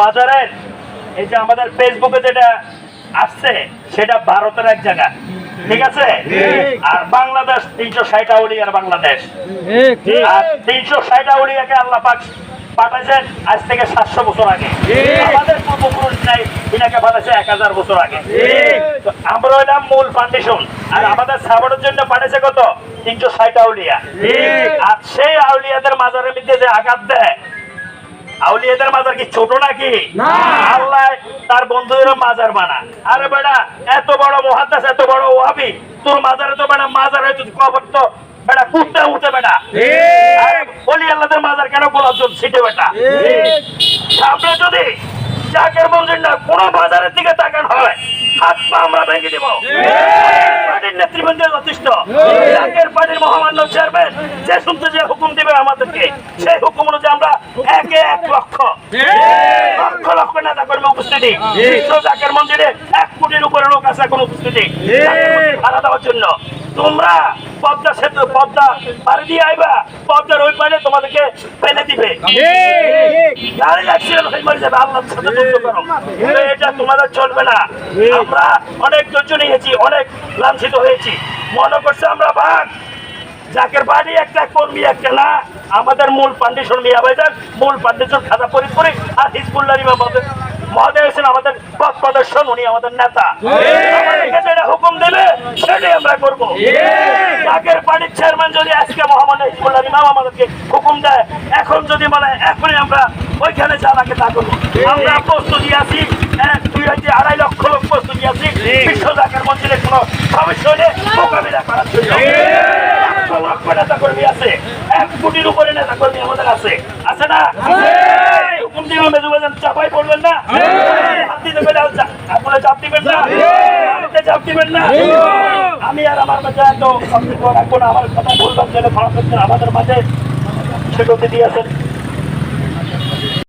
মাজারের এই যে আমাদের ফেসবুকে যেটা আসছে সেটা ভারতের এক জায়গা। ঠিক আছে? আর বাংলাদেশ তিনশো ষাট আউলিয়ার বাংলাদেশ। আর তিনশো ষাট আউলিয়াকে আল্লাহ পাক পাঠাইছেন আজ থেকে সাতশো বছর আগে। আমাদের পূর্বপুরুষ নাই ইনাকে পাঠাইছে এক হাজার বছর আগে। আমরা এলাম মূল ফাউন্ডেশন আর আমাদের সাপোর্টের জন্য পাঠাইছে কত? তিনশো ষাট আউলিয়া। আর সেই আউলিয়াদের মাজারের মধ্যে যে আঘাত দেয় আউলিয়াদের মাজার কি ছোট নাকি? আল্লাহ তার বন্ধুদের মাজার বানা আরে বেটা এত বড় মহাদাস এত বড় ওয়াবি তোর মাজারে তো বেটা মাজার হয়তো কবর তো বেটা কুত্তে উঠে বেটা। অলি আল্লাহদের মাজার কেন গোলাপ জল ছিটে বেটা? সামনে যদি জাকের মন্দির না কোনো বাজারের দিকে তাকান হয় হাত পা আমরা ভেঙে দিব। পার্টির নেতৃবৃন্দ যথেষ্ট পার্টির মহামান্য চেয়ারম্যান যে শুনতে যে হুকুম দিবে আমাদেরকে সেই হুকুম অনুযায়ী আমরা একে এক লক্ষ লক্ষ লক্ষ নেতা কর্মী উপস্থিতি। জাকের মন্দিরে এক কোটির উপরে লোক আছে এখন উপস্থিতি। আলাদা ভাড়া দেওয়ার জন্য। তোমরা পদ্মা সেতু, পদ্মা পাড়ি দিয়ে আইবা, পদ্মার ওই পারে তোমাদেরকে ফেলে দিবে। এটা তোমাদের চলবে না। আমরা অনেক ধৈর্য নিয়েছি, অনেক লাঞ্ছিত হয়েছি। মনে করছে আমরা ভাগ জাকের বাড়ি একটা, কর্মী একটা না? আমাদের মূল ফাউন্ডেশন মিয়া ভাইজান মূল ফাউন্ডেশন খাতা পরিপুরি আর হিজবুল্লাহ আমাদের মহোদয় আমাদের পথ প্রদর্শন উনি আমাদের নেতা। হুকুম দেবে সেটাই আমরা করব। জাকের পার্টির চেয়ারম্যান যদি আজকে মোহাম্মদ হিজবুল্লাহ ইমাম আমাদেরকে হুকুম দেয় এখন যদি বলে এখনই আমরা ওইখানে যাওয়াকে তা করব। আমরা প্রস্তুতি আছি এক দুই হাজার আড়াই লক্ষ লোক প্রস্তুতি আছি। বিশ্ব জাকের মন্দিরে কোনো সমস্যা হলে মোকাবিলা করার জন্য। লক্ষ নেতা কর্মী আছে এক কোটির উপরে নেতা কর্মী আমাদের আছে। আছে না? হুকুম দিবে মেজু চাপাই পড়বেন না? হাত দিতে পেরে আপনারা চাপ দিবেন না? না। আমি আর আমার মাঝে এত আমার কথা বলবেন যেন করছেন আমাদের মাঝে। সেটা দিয়েছেন